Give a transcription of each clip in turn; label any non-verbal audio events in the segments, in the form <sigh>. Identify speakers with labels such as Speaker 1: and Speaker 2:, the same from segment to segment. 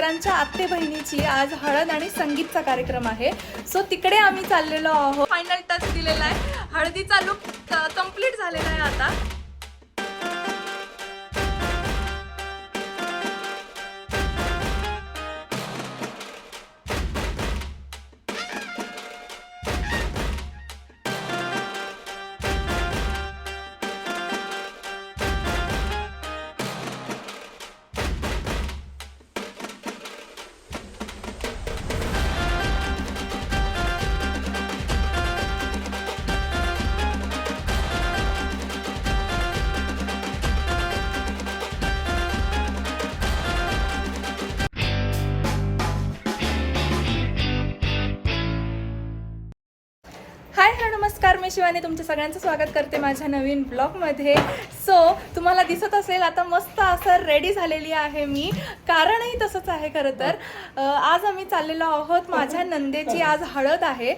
Speaker 1: विक्रांतच्या आत्ते बहिणीची आज हळद आणि संगीतचा कार्यक्रम आहे. सो तिकडे आम्ही चाललेलो आहोत. फायनल टच दिलेला आहे. हळदीचा लुक कंप्लीट झालेला आहे आता. नमस्कार मी शिवानी. तुमच्या सगळ्यांचं स्वागत करते माझ्या नवीन ब्लॉगमध्ये. सो तुम्हाला दिसत असेल आता मस्त असं रेडी झालेली आहे मी. कारणही तसंच आहे खरं तर. आज आम्ही चाललेलो आहोत माझ्या नंदेची आज हळद आहे.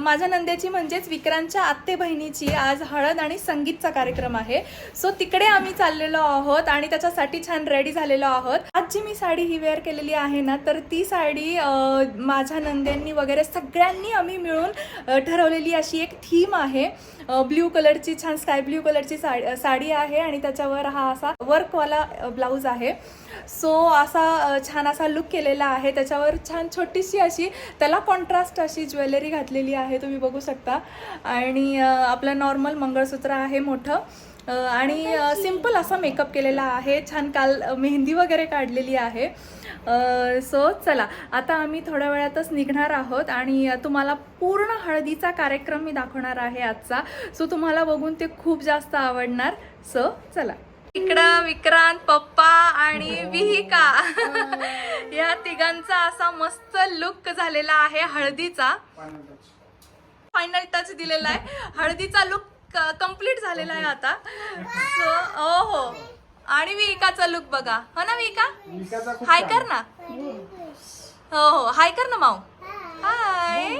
Speaker 1: माझ्या नंदेची म्हणजेच विक्रांतच्या आत्ते बहिणीची आज हळद आणि संगीतचा कार्यक्रम आहे. सो तिकडे आम्ही चाललेलो आहोत आणि त्याच्यासाठी छान रेडी झालेलो आहोत. आज जी मी साडी ही वेअर केलेली आहे ना तर ती साडी माझ्या नंद्यांनी वगैरे सगळ्यांनी आम्ही मिळून ठरवलेली अशी एक थीम आहे. ब्ल्यू कलरची छान स्काय ब्ल्यू कलरची साडी साडी आहे आणि त्याच्यावर हा असा वर्कवाला ब्लाऊज आहे. सो असा छान असा लुक केलेला आहे. त्याच्यावर छान छोटीशी अशी त्याला कॉन्ट्रास्ट अशी ज्वेलरी घातलेली आहे तुम्ही बघू शकता. आणि आपलं नॉर्मल मंगळसूत्र आहे मोठं. आणि सिंपल असा मेकअप केलेला आहे. छान काल मेहंदी वगैरे काढलेली आहे. सो चला. आता आम्ही थोड्या वेळातच निघणार आहोत आणि तुम्हाला पूर्ण हळदीचा कार्यक्रम मी दाखवणार आहे आजचा. सो तुम्हाला बघून ते खूप जास्त आवडणार. सो चला. इकडं विक्रांत पप्पा आणि विहिका. या तिघांचा असा मस्त लुक झालेला आहे हळदीचा. फायनल टच दिलेला आहे. हळदीचा लुक कंप्लीट झालेला आहे आता. सो हो हो. आणि विहिकाचा लुक बघा. हो ना विहिका? हाय कर ना हो हो. हाय कर ना माऊ. हाय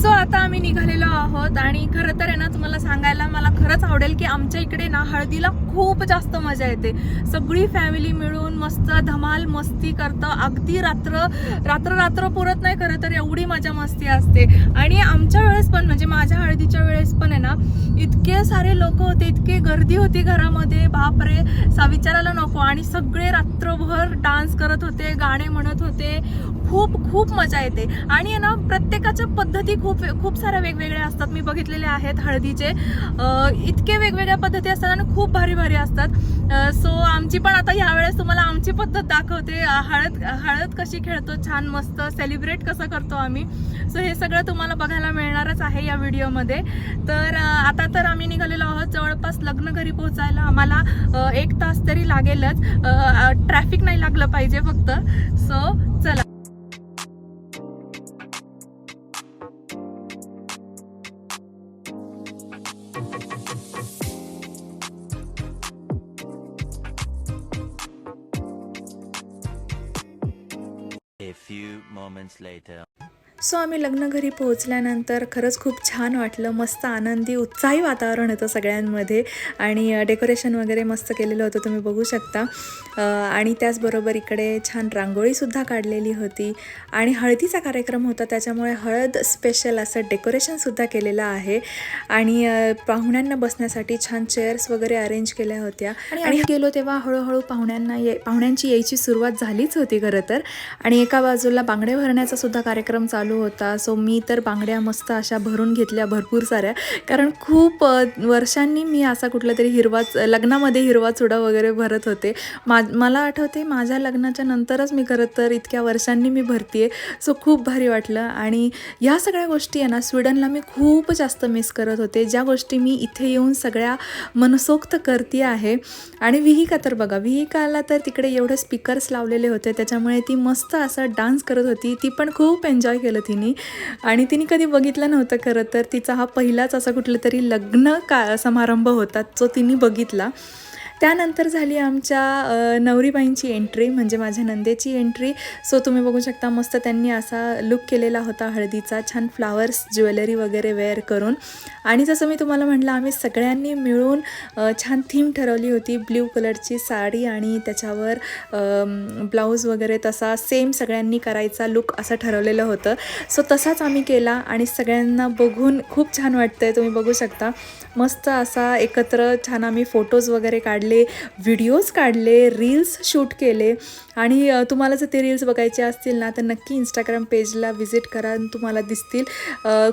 Speaker 1: सो <laughs> आता आम्ही निघालेलो आहोत आणि खरं तर आहे ना तुम्हाला सांगायला मला खरंच आवडेल की आमच्या इकडे ना हळदीला खूप जास्त मजा येते. सगळी फॅमिली मिळून मस्त धमाल मस्ती करतं. अगदी रात्र रात्र रात्र पुरत नाही खरं तर एवढी मजा मस्ती असते. आणि आमच्या वेळेस पण म्हणजे माझ्या हळदीच्या वेळेस पण आहे ना इतके सारे लोक होते इतके गर्दी होती घरामध्ये. बापरे सा विचारायला नको. आणि सगळे रात्रभर डान्स करत होते गाणे म्हणत होते. खूप खूप मजा येते. आणि आहे ना प्रत्येकाच्या पद्धती खूप खूप साऱ्या वेगवेगळ्या असतात. मी बघितलेले आहेत हळदीचे. इतके वेगवेगळ्या पद्धती असतात आणि खूप भारी भारी असतात. सो आमची पण आता यावेळेस तुम्हाला आमची पद्धत दाखवते. हळद हळद कशी खेळतो छान मस्त सेलिब्रेट कसं करतो आम्ही. सो हे सगळं तुम्हाला बघायला मिळणारच आहे या व्हिडिओमध्ये तर आता तर आम्ही निघालेलो आहोत जवळपास लग्न घरी पोहोचायला. आम्हाला एक तास तरी लागेलच. ट्रॅफिक नाही लागलं पाहिजे फक्त. सो चला.
Speaker 2: A few moments later.
Speaker 3: So आम्ही लग्न घरी पोहोचल्यानंतर खरंच खूप छान वाटलं. मस्त आनंदी उत्साही वातावरण होतं सगळ्यांमध्ये आणि डेकोरेशन वगैरे मस्त केलेलं होतं तुम्ही बघू शकता. आणि त्याचबरोबर इकडे छान रांगोळीसुद्धा काढलेली होती आणि हळदीचा कार्यक्रम होता त्याच्यामुळे हळद स्पेशल असं डेकोरेशनसुद्धा केलेलं आहे. आणि पाहुण्यांना बसण्यासाठी छान चेअर्स वगैरे अरेंज केल्या होत्या. आणि गेलो तेव्हा हळूहळू पाहुण्यांना ये पाहुण्यांची यायची सुरुवात झालीच होती खरं तर. आणि एका बाजूला बांगडे भरण्याचा सुद्धा कार्यक्रम चालू होता. सो मी तर बांगड्या मस्त अशा भरून घेतल्या भरपूर साऱ्या. कारण खूप वर्षांनी मी असा कुठला तरी हिरवाच लग्नामध्ये हिरवा चुडा वगैरे भरत होते. मा मला आठवते माझ्या लग्नाच्या नंतरच मी करत तर इतक्या वर्षांनी मी भरतीये. सो खूप भारी वाटलं. आणि ह्या सगळ्या गोष्टी आहे ना स्वीडनला मी खूप जास्त मिस करत होते. ज्या गोष्टी मी इथे येऊन सगळ्या मनसोक्त करते आहे. आणि विहिका तर बघा विहिकाला तर तिकडे एवढे स्पीकर्स लावलेले होते. त्याच्यामुळे ती मस्त असं डान्स करत होती. ती पण खूप एन्जॉय केलं. तिने. आणि तिने कधी बघितलं नव्हतं खरं तर तिचा हा पहिलाच असा कुठलं तरी लग्न का समारंभ होता जो तिने बघितला.
Speaker 1: त्यानंतर झाली आमच्या नवरीबाईंची एंट्री म्हणजे माझ्या नंदेची एंट्री सो तुम्ही बघू शकता मस्त त्यांनी असा लुक केलेला होता हळदीचा. छान फ्लावर्स ज्वेलरी वगैरे वेअर करून. आणि जसं मी तुम्हाला म्हटलं आम्ही सगळ्यांनी मिळून छान थीम ठरवली होती. ब्ल्यू कलरची साडी आणि त्याच्यावर ब्लाऊज वगैरे तसा सेम सगळ्यांनी करायचा लुक असं ठरवलेलं होतं. सो तसाच आम्ही केला आणि सगळ्यांना बघून खूप छान वाटतंय तुम्ही बघू शकता. मस्त असा एकत्र छान आम्ही फोटोज वगैरे काढले. व्हिडिओज काढले रील्स शूट केले. आणि तुम्हाला जर ते रील्स बघायचे असतील ना तर नक्की इंस्टाग्राम पेजला व्हिजिट करा आणि तुम्हाला दिसतील.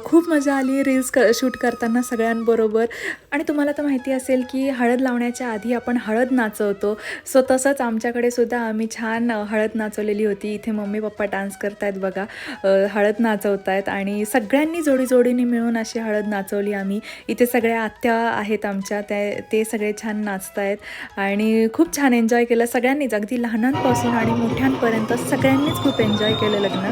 Speaker 1: खूप मजा आली रील्स क शूट करताना सगळ्यांबरोबर. आणि तुम्हाला तर माहिती असेल की हळद लावण्याच्या आधी आपण हळद नाचवतो. सो तसंच आमच्याकडे सुद्धा आम्ही छान हळद नाचवलेली होती. इथे मम्मी पप्पा डान्स करतायत बघा. हळद हळद नाचवतायत आणि सगळ्यांनी जोडी जोडीने मिळून अशी हळद नाचवली आम्ही. इथे सगळ्या आत्या आहेत आमच्या. त्या ते सगळे छान नाचतायत. आणि खूप छान एन्जॉय केलं. सगळ्यांनीच अगदी लहानांपासून आणि मोठ्यांपर्यंत सगळ्यांनीच खूप एन्जॉय केलं लग्न.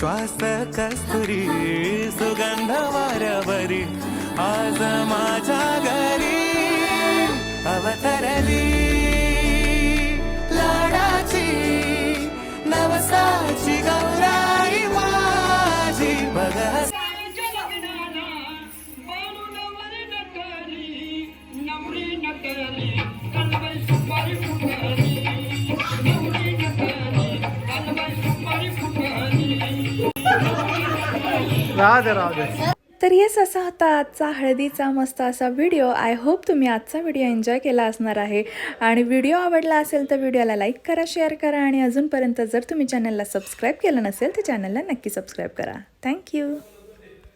Speaker 4: ശ്വാസ കസ്തുരി സുഗന്ധ വരവരി ആസമ
Speaker 1: तर येस असा होता आजचा हळदीचा मस्त असा व्हिडिओ आय होप तुम्ही आजचा व्हिडिओ एन्जॉय केला असणार आहे. आणि व्हिडिओ आवडला असेल तर व्हिडिओला लाईक करा शेअर करा आणि अजूनपर्यंत जर तुम्ही चॅनलला सबस्क्राईब केलं नसेल तर चॅनलला नक्की सबस्क्राईब करा. थँक्यू